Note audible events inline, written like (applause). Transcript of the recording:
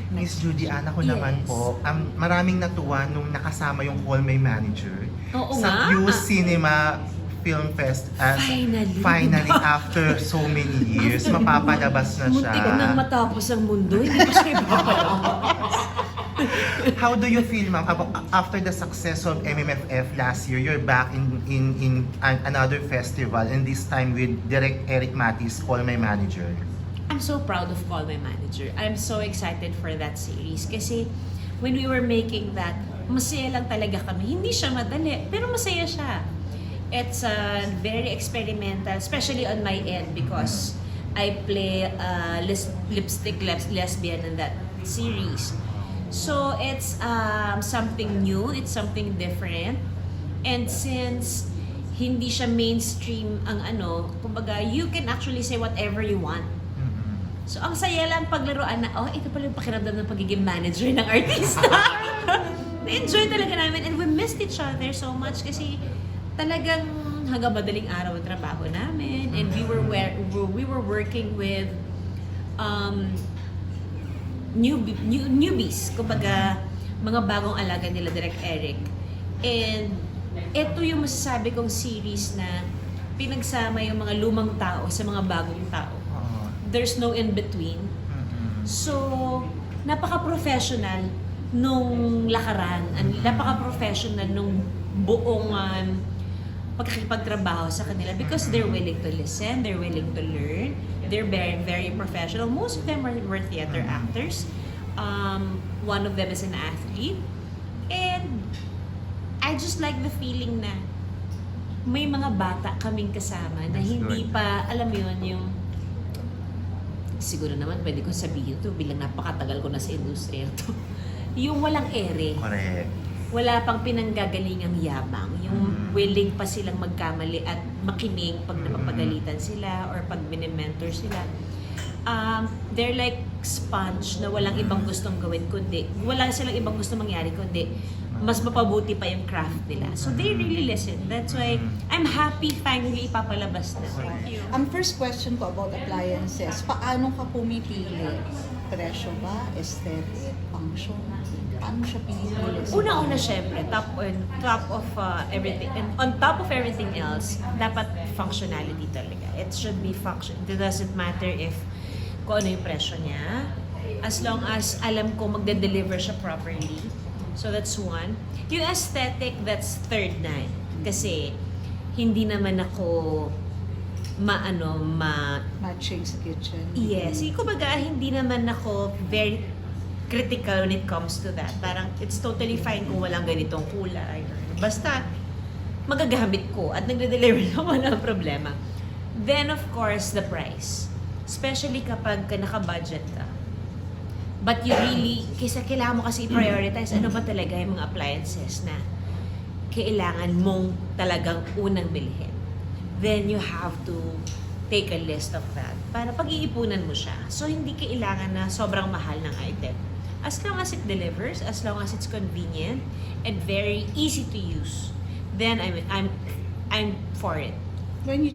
(laughs) Miss Judy Ann, ako Yes. naman po, um, maraming natuwa nung nakasama yung Call My Manager Oo sa nga. Q Cinema Film Fest. as- Finally. Finally, after so many years, mapapalabas na siya. Muntik nang matapos ang mundo, hindi pa siya ipapalabas. (laughs) How do you feel, ma'am, abo- after the success of MMFF last year, you're back in in in an- another festival, and this time with Direct Eric Matis, Call My Manager. I'm so proud of Call My Manager. I'm so excited for that series kasi when we were making that, masaya lang talaga kami. Hindi siya madali, pero masaya siya. It's uh, very experimental, especially on my end because I play uh, lis- lipstick les- lesbian in that series. So it's um, something new, it's something different. And since hindi siya mainstream ang ano, kumbaga, you can actually say whatever you want. So, ang saya lang paglaruan na, oh, ito pala yung pakiramdam ng pagiging manager ng artista. (laughs) Na-enjoy talaga namin and we missed each other so much kasi talagang hanggang madaling araw ang trabaho namin and we were where, we were working with um, newbie, new, newbies, kumbaga mga bagong alaga nila Direct Eric. And ito yung masasabi kong series na pinagsama yung mga lumang tao sa mga bagong tao. There's no in between. Mm-mm. So, napaka-professional nung lakaran, and napaka-professional nung buong um, pagkakipagtrabaho sa kanila because they're willing to listen, they're willing to learn, they're very, very professional. Most of them are, were theater actors. Um, one of them is an athlete. And I just like the feeling na may mga bata kaming kasama na That's hindi good. pa, alam mo yun, yung siguro naman pwede kong sabihin to bilang napakatagal ko na sa industriya to. (laughs) yung walang ere. Correct. Wala pang pinanggagalingang yabang. Yung Mm. willing pa silang magkamali at makinig pag Mm. napapagalitan sila or pag minimentor sila. Um, they're like sponge na walang ibang gustong gawin kundi wala silang ibang gustong mangyari kundi mas mapabuti pa yung craft nila. So they really listen. That's why I'm happy finally ipapalabas na. Ang first question ko about appliances, paano ka pumipili? Presyo ba? Aesthetic? Function? Paano siya pinipili? Una-una syempre, top on top of uh, everything and on top of everything else, dapat functionality talaga. It should be function. It doesn't matter if kung ano yung presyo niya. As long as alam ko magde-deliver siya properly. So that's one. Yung aesthetic, that's third na. eh. Kasi hindi naman ako maano ma Matching sa kitchen? Yes. Kumbaga, hindi naman ako very critical when it comes to that. Parang it's totally fine kung walang ganitong kulay. Basta, magagamit ko at nagde-deliver (laughs) na wala problema. Then, of course, the price. Especially kapag ka naka-budget ka. But you really, kasi kailangan mo kasi i-prioritize ano ba talaga yung mga appliances na kailangan mong talagang unang bilhin. Then you have to take a list of that para pag-iipunan mo siya. So hindi kailangan na sobrang mahal ng item. As long as it delivers, as long as it's convenient and very easy to use, then I'm I'm I'm for it. When you